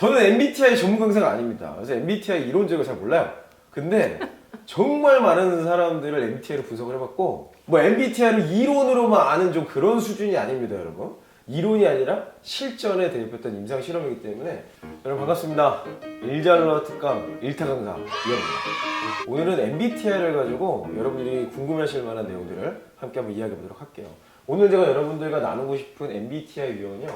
저는 MBTI 전문 강사가 아닙니다. 그래서 MBTI 이론적으로 잘 몰라요. 근데 정말 많은 사람들을 MBTI로 분석을 해봤고 뭐 MBTI를 이론으로만 아는 좀 그런 수준이 아닙니다, 여러분. 이론이 아니라 실전에 대입했던 임상 실험이기 때문에 여러분 반갑습니다. 일잘러 특강 일타 강사 이현입니다. 오늘은 MBTI를 가지고 여러분들이 궁금해하실 만한 내용들을 함께 한번 이야기해 보도록 할게요. 오늘 제가 여러분들과 나누고 싶은 MBTI 유형은요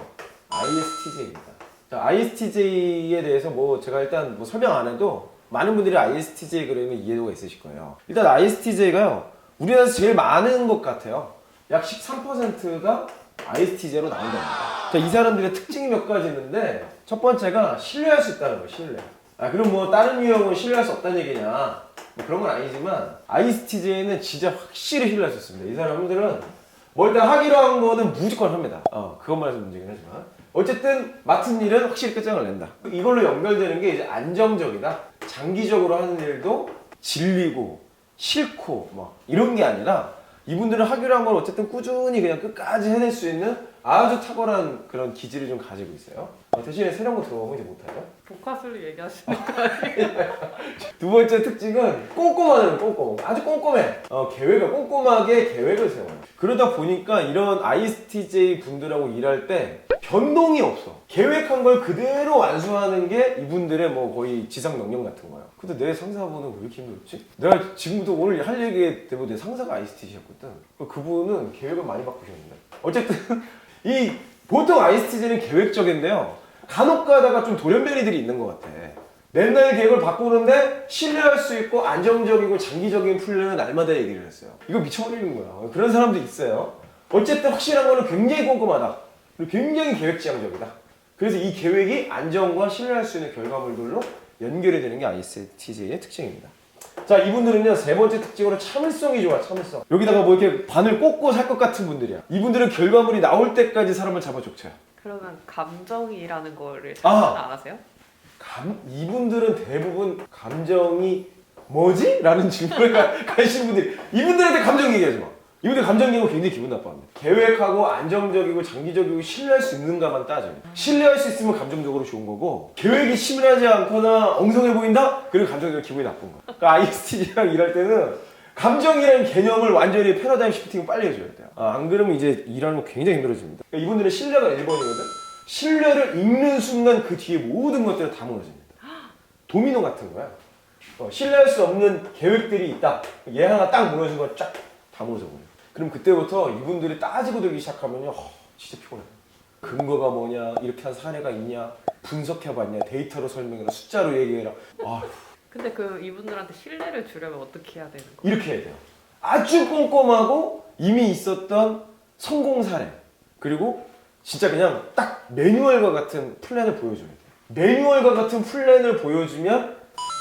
ISTJ입니다. ISTJ에 대해서 뭐 제가 일단 뭐 설명 안 해도 많은 분들이 ISTJ 그러면 이해도가 있으실 거예요. 일단 ISTJ가요 우리나라에서 제일 많은 것 같아요. 약 13%가 ISTJ로 나온답니다. 자, 이 사람들의 특징이 몇 가지 있는데 첫 번째가 신뢰할 수 있다는 거예요. 신뢰. 아 그럼 뭐 다른 유형은 신뢰할 수 없다는 얘기냐? 뭐 그런 건 아니지만 ISTJ는 진짜 확실히 신뢰할 수 있습니다. 이 사람들은 뭘 다 하기로 한 거는 무조건 합니다. 어, 그것만 해서 문제긴 하지만. 어쨌든 맡은 일은 확실히 끝장을 낸다. 이걸로 연결되는 게 이제 안정적이다. 장기적으로 하는 일도 질리고 싫고 뭐 이런 게 아니라 이분들은 하기로 한 걸 어쨌든 꾸준히 그냥 끝까지 해낼 수 있는 아주 탁월한 그런 기질을 좀 가지고 있어요. 어, 대신에 새로운 거 들어오면 이제 못하죠. 복화술을 얘기하시는 거 아니에요? 두 번째 특징은 꼼꼼하다는 꼼꼼. 아주 꼼꼼해. 어, 계획을 꼼꼼하게 계획을 세워요. 그러다 보니까 이런 ISTJ 분들하고 일할 때 변동이 없어. 계획한 걸 그대로 완수하는 게 이분들의 뭐 거의 지상 명령 같은 거예요. 근데 내 상사분은 왜 이렇게 힘들었지? 내가 지금부터 오늘 할 얘기 때문에 내 상사가 ISTJ였거든. 그분은 계획을 많이 바꾸셨는데. 어쨌든 이 보통 ISTJ는 계획적인데요. 간혹 가다가 좀 돌연변이들이 있는 것 같아. 맨날 계획을 바꾸는데 신뢰할 수 있고 안정적이고 장기적인 플랜을 날마다 얘기를 했어요. 이거 미쳐버리는 거야. 그런 사람도 있어요. 어쨌든 확실한 거는 굉장히 꼼꼼하다. 그리고 굉장히 계획지향적이다. 그래서 이 계획이 안정과 신뢰할 수 있는 결과물들로 연결이 되는 게 ISTJ의 특징입니다. 자, 이분들은요, 세 번째 특징으로 참을성이 좋아, 참을성. 여기다가 뭐 이렇게 바늘 꽂고 살 것 같은 분들이야. 이분들은 결과물이 나올 때까지 사람을 잡아줬죠. 그러면 감정이라는 거를 아. 잘 아세요? 감, 이분들은 대부분 감정이 뭐지? 라는 질문에 가- 가신 분들이 이분들한테 감정 얘기하지 마. 이분들 감정 얘기하고 굉장히 기분 나빠합니다. 계획하고 안정적이고 장기적이고 신뢰할 수 있는가만 따져요. 신뢰할 수 있으면 감정적으로 좋은 거고 계획이 심란하지 않거나 엉성해 보인다? 그리고 감정적으로 기분이 나쁜 거야. 그러니까 ISTJ랑 일할 때는 감정이라는 개념을 완전히 패러다임 시프팅을 빨리 해줘야 돼요. 아, 안 그러면 이제 일하는 거 굉장히 힘들어집니다. 그러니까 이분들은 신뢰가 1번이거든? 신뢰를 읽는 순간 그 뒤에 모든 것들은 다 무너집니다. 도미노 같은 거야. 어, 신뢰할 수 없는 계획들이 있다. 얘 하나 딱 무너진 거 쫙 다 무너져 버려. 그럼 그때부터 이분들이 따지고 들기 시작하면요, 허, 진짜 피곤해. 근거가 뭐냐, 이렇게 한 사례가 있냐, 분석해봤냐, 데이터로 설명해라, 숫자로 얘기해라. 아, 근데 그 이분들한테 신뢰를 주려면 어떻게 해야 되는 거예요? 이렇게 해야 돼요. 아주 꼼꼼하고 이미 있었던 성공 사례 그리고 진짜 그냥 딱 매뉴얼과 같은 플랜을 보여줘야 돼요. 매뉴얼과 같은 플랜을 보여주면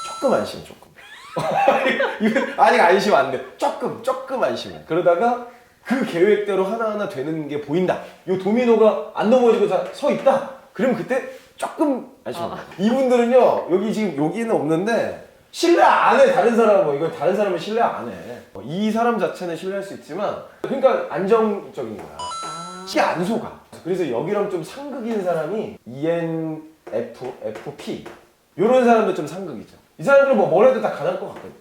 조금 안심 조금. 이거 아직 안심 안 돼. 조금 조금 안심해. 그러다가 그 계획대로 하나하나 되는 게 보인다. 이 도미노가 안 넘어지고 다서 있다. 그러면 그때 조금 안심합니다. 이분들은요 여기 지금 여기는 없는데 신뢰 안 해. 다른 사람은 뭐 이거 다른 사람은 신뢰 안 해. 어, 이 사람 자체는 신뢰할 수 있지만 그러니까 안정적인 거야. 아, 시안 속아. 그래서 여기랑 좀 상극인 사람이 ENFP 이런 사람도 좀 상극이죠. 이 사람들은 뭐 뭐래도 다 가능할 것 같거든.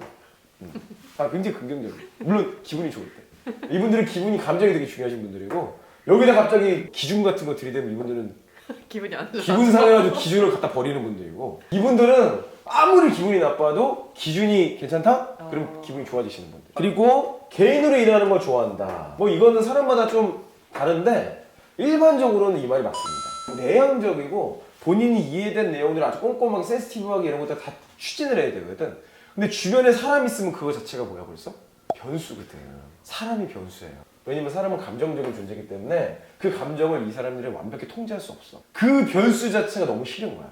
음. 아 굉장히 긍정적이에요. 물론 기분이 좋을 때. 이분들은 기분이 감정이 되게 중요하신 분들이고 여기다 갑자기 기준 같은 거 들이대면 이분들은 기분이 안 좋아. 기분 상해가지고 기준을 갖다 버리는 분들이고 이분들은 아무리 기분이 나빠도 기준이 괜찮다? 그럼 어. 기분이 좋아지시는 분들 그리고 개인으로 일하는 걸 좋아한다 뭐 이거는 사람마다 좀 다른데 일반적으로는 이 말이 맞습니다 내향적이고 본인이 이해된 내용들을 아주 꼼꼼하게 센스티브하게 이런 것들 다 추진을 해야 되거든 근데 주변에 사람 있으면 그거 자체가 뭐야 벌써? 변수거든 사람이 변수예요 왜냐면 사람은 감정적인 존재이기 때문에 그 감정을 이 사람들이 완벽히 통제할 수 없어. 그 변수 자체가 너무 싫은 거야.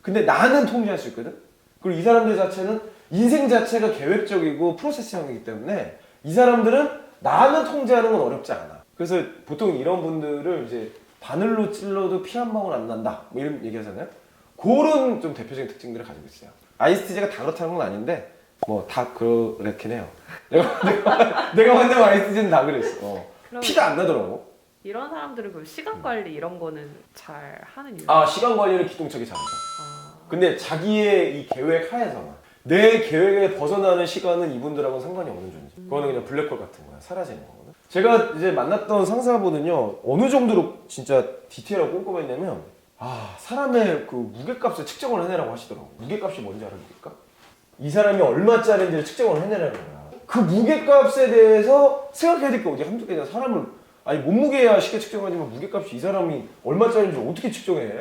근데 나는 통제할 수 있거든? 그리고 이 사람들 자체는 인생 자체가 계획적이고 프로세스형이기 때문에 이 사람들은 나는 통제하는 건 어렵지 않아. 그래서 보통 이런 분들을 이제 바늘로 찔러도 피 한 방울 안 난다. 뭐 이런 얘기 하잖아요. 그런 좀 대표적인 특징들을 가지고 있어요. 아이스티제가 다 그렇다는 건 아닌데 뭐 다 그렇긴 해요. 내가 내가 내가 만든 아이스티제는 다 그랬어. 어. 그럼 피가 안 나더라고. 이런 사람들은 그 시간 관리 이런 거는 잘 하는 이유? 아 시간 관리는 기똥차게 잘하죠. 아, 근데 자기의 이 계획 하에서만 내 계획에 벗어나는 시간은 이분들하고는 상관이 없는 존재. 그거는 그냥 블랙홀 같은 거야. 사라지는 거거든. 제가 이제 만났던 상사분은요 어느 정도로 진짜 디테일하고 꼼꼼했냐면 아 사람의 그 무게값을 측정을 해내라고 하시더라고. 무게값이 뭔지 알아 무게값? 이 사람이 얼마짜리인지를 측정을 해내라는 거야. 그 무게값에 대해서 생각해야 될 게 어디 한두 개냐. 사람을 아니 몸무게야 쉽게 측정하지만 무게값이 이 사람이 얼마짜리인지 어떻게 측정해?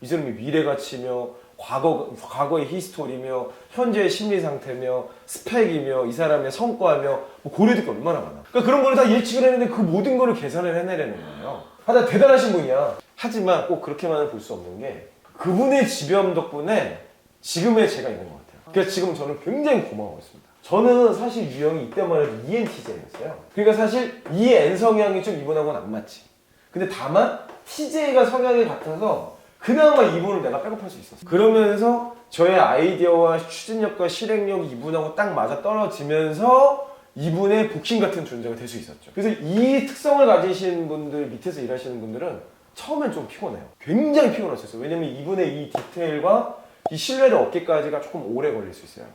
이 사람이 미래 가치며 과거 과거의 히스토리며 현재의 심리 상태며 스펙이며 이 사람의 성과며 뭐 고려될 게 얼마나 많아. 그러니까 그런 거를 다 예측을 했는데 그 모든 거를 계산을 해내려는 거예요. 하다 대단하신 분이야. 하지만 꼭 그렇게만은 볼 수 없는 게 그분의 지배함 덕분에 지금의 제가 있는 것 같아요. 그래서 지금 저는 굉장히 고마워하고 있습니다. 저는 사실 유형이 이때만 해도 ENTJ였어요. 그러니까 사실 EN 성향이 좀 이분하고는 안 맞지. 근데 다만 TJ가 성향이 같아서 그나마 이분을 내가 백업할 수 있었어. 그러면서 저의 아이디어와 추진력과 실행력이 이분하고 딱 맞아 떨어지면서 이분의 복신 같은 존재가 될 수 있었죠. 그래서 이 특성을 가지신 분들, 밑에서 일하시는 분들은 처음엔 좀 피곤해요. 굉장히 피곤하셨어요. 왜냐면 이분의 이 디테일과 이 신뢰를 얻기까지가 조금 오래 걸릴 수 있어요.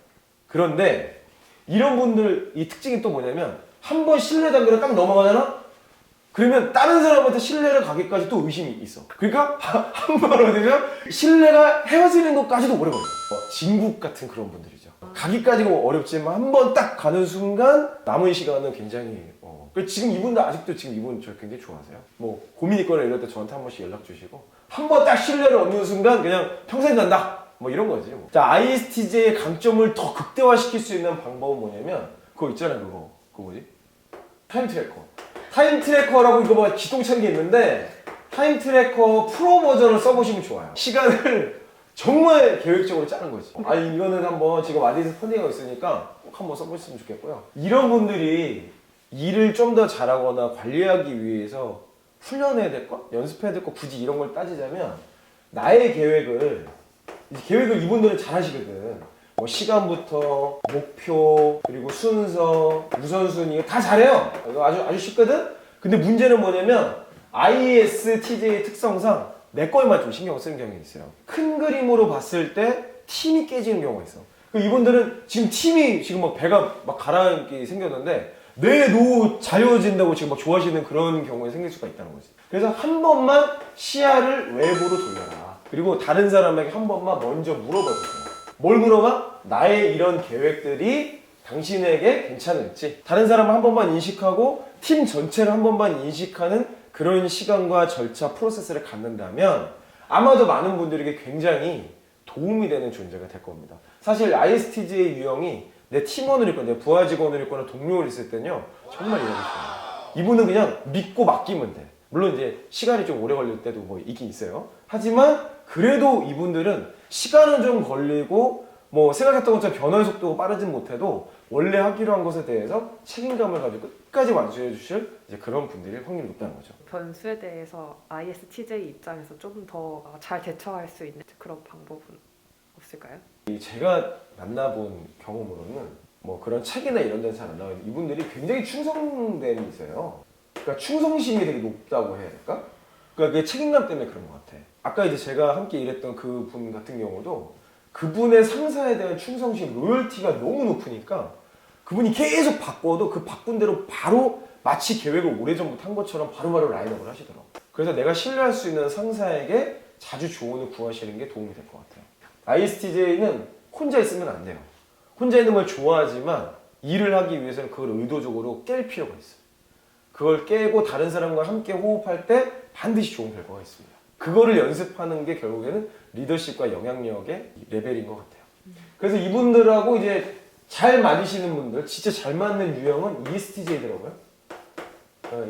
그런데 이런 분들 이 특징이 또 뭐냐면 한 번 신뢰 단계로 딱 넘어가잖아? 그러면 다른 사람한테 신뢰를 가기까지 또 의심이 있어. 그러니까 한번 얻으면 신뢰가 헤어지는 것까지도 오래 걸려. 어, 진국 같은 그런 분들이죠. 가기까지가 어렵지만 한 번 딱 가는 순간 남은 시간은 굉장히 어. 그리고 지금 이분도 아직도 지금 이분 저 굉장히 좋아하세요. 뭐 고민 있거나 이럴 때 저한테 한 번씩 연락 주시고 한 번 딱 신뢰를 얻는 순간 그냥 평생 간다. 뭐 이런 거지. 뭐. 자 ISTJ의 강점을 더 극대화시킬 수 있는 방법은 뭐냐면 그거 있잖아요. 그거 그거 뭐지? 타임 트래커. 타임 트래커라고 이거 뭐 기동찬 게 있는데 타임 트래커 프로 버전을 써보시면 좋아요. 시간을 정말 계획적으로 짜는 거지. 아니 이거는 한번 지금 아디스 펀딩하고 있으니까 꼭 한번 써보셨으면 좋겠고요. 이런 분들이 일을 좀 더 잘하거나 관리하기 위해서 훈련해야 될 것, 연습해야 될 것, 굳이 이런 걸 따지자면 나의 계획을 이제 계획을 이분들은 잘 하시거든. 뭐 시간부터 목표 그리고 순서 우선순위 다 잘해요. 이거 아주 아주 쉽거든. 근데 문제는 뭐냐면 ISTJ의 특성상 내 거에만 좀 신경 쓰는 경향이 있어요. 큰 그림으로 봤을 때 팀이 깨지는 경우가 있어. 그 이분들은 지금 팀이 지금 막 배가 막 가라앉기 생겼는데 내 노후 자유해진다고 지금 막 좋아하시는 그런 경우에 생길 수가 있다는 거지. 그래서 한 번만 시야를 외부로 돌려라. 그리고 다른 사람에게 한 번만 먼저 물어봐 주세요. 뭘 물어봐? 나의 이런 계획들이 당신에게 괜찮을지 다른 사람을 한 번만 인식하고 팀 전체를 한 번만 인식하는 그런 시간과 절차 프로세스를 갖는다면 아마도 많은 분들에게 굉장히 도움이 되는 존재가 될 겁니다. 사실 ISTJ의 유형이 내 팀원을 있거나 내 부하 직원을 있거나 동료를 있을 때는요 정말 이해하기 좋아요. 이분은 그냥 믿고 맡기면 돼. 물론 이제 시간이 좀 오래 걸릴 때도 뭐 있긴 있어요. 하지만 그래도 이분들은 시간은 좀 걸리고 뭐 생각했던 것처럼 변화의 속도가 빠르진 못해도 원래 하기로 한 것에 대해서 책임감을 가지고 끝까지 완수해 주실 이제 그런 분들이 확률이 높다는 거죠. 변수에 대해서 ISTJ 입장에서 좀더잘 대처할 수 있는 그런 방법은 없을까요? 이 제가 만나본 경험으로는 뭐 그런 책이나 이런 데서 잘안 나와요. 이분들이 굉장히 충성됨이 있어요. 그러니까 충성심이 되게 높다고 해야 될까? 그러니까 그 책임감 때문에 그런 것 같아. 아까 이제 제가 함께 일했던 그 분 같은 경우도 그분의 상사에 대한 충성심, 로열티가 너무 높으니까 그분이 계속 바꿔도 그 바꾼 대로 바로 마치 계획을 오래전부터 한 것처럼 바로바로 라인업을 하시더라고. 그래서 내가 신뢰할 수 있는 상사에게 자주 조언을 구하시는 게 도움이 될 것 같아요. ISTJ는 혼자 있으면 안 돼요. 혼자 있는 걸 좋아하지만 일을 하기 위해서는 그걸 의도적으로 깰 필요가 있어요. 그걸 깨고 다른 사람과 함께 호흡할 때 반드시 좋은 결과가 있습니다. 그거를 연습하는 게 결국에는 리더십과 영향력의 레벨인 것 같아요. 그래서 이분들하고 이제 잘 맞으시는 분들, 진짜 잘 맞는 유형은 ESTJ더라고요.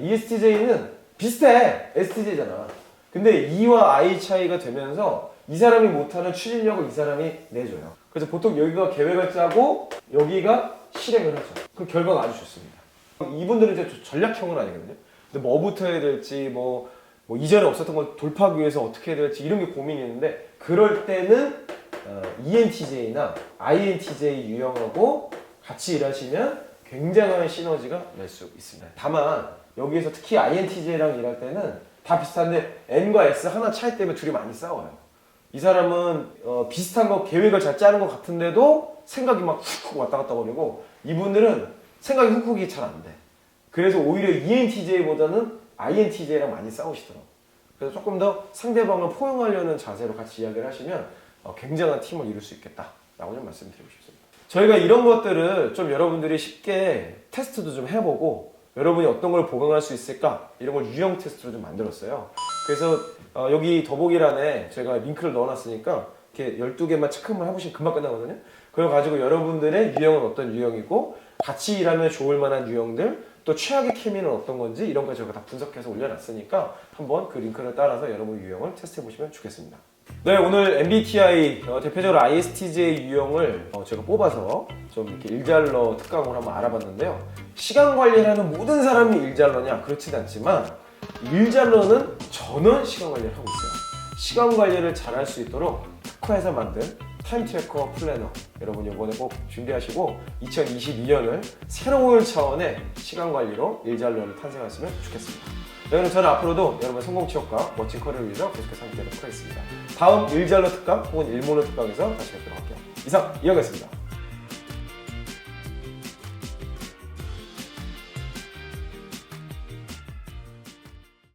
E ESTJ는 비슷해. STJ잖아. 근데 E와 I 차이가 되면서 이 사람이 못하는 추진력을 이 사람이 내줘요. 그래서 보통 여기가 계획을 짜고 여기가 실행을 하죠. 그 결과가 아주 좋습니다. 이분들은 이제 전략형은 아니거든요. 근데 뭐부터 해야 될지 뭐, 뭐 이전에 없었던 걸 돌파하기 위해서 어떻게 해야 될지 이런 게 고민이 있는데 그럴 때는 어, ENTJ나 INTJ 유형하고 같이 일하시면 굉장한 시너지가 낼수 있습니다. 다만 여기에서 특히 INTJ랑 일할 때는 다 비슷한데 N과 S 하나 차이 때문에 둘이 많이 싸워요. 이 사람은 어, 비슷한 거 계획을 잘 짜는 것 같은데도 생각이 막 훅훅 왔다 갔다 거리고 이분들은 생각이 훅훅이 잘 안 돼. 그래서 오히려 ENTJ보다는 INTJ랑 많이 싸우시더라고. 그래서 조금 더 상대방을 포용하려는 자세로 같이 이야기를 하시면 어, 굉장한 팀을 이룰 수 있겠다라고 좀 말씀드리고 싶습니다. 저희가 이런 것들을 좀 여러분들이 쉽게 테스트도 좀 해보고 여러분이 어떤 걸 보강할 수 있을까 이런 걸 유형 테스트로 좀 만들었어요. 그래서 어, 여기 더보기란에 제가 링크를 넣어놨으니까 이렇게 12개만 체크만 해보시면 금방 끝나거든요. 그걸 가지고 여러분들의 유형은 어떤 유형이고 같이 일하면 좋을 만한 유형들 또 최악의 케미는 어떤 건지 이런 거 제가 다 분석해서 올려놨으니까 한번 그 링크를 따라서 여러분 유형을 테스트해 보시면 좋겠습니다. 네 오늘 MBTI 어, 대표적으로 ISTJ 유형을 어, 제가 뽑아서 좀 이렇게 일잘러 특강으로 한번 알아봤는데요. 시간 관리를 하는 모든 사람이 일잘러냐 그렇진 않지만 일잘러는 전원 시간 관리를 하고 있어요. 시간 관리를 잘할 수 있도록 특화해서 만든 타임 트래커 플래너 여러분 이번에 꼭 준비하시고 2022년을 새로운 차원의 시간 관리로 일잘러를 탄생하시면 좋겠습니다. 네, 그럼 저는 앞으로도 여러분 성공 취업과 멋진 커리어를 위해서 계속해서 함께 하도록 하겠습니다. 다음 일잘러 특강 혹은 일모노 특강에서 다시 뵙도록 할게요. 이상 이영이었습니다.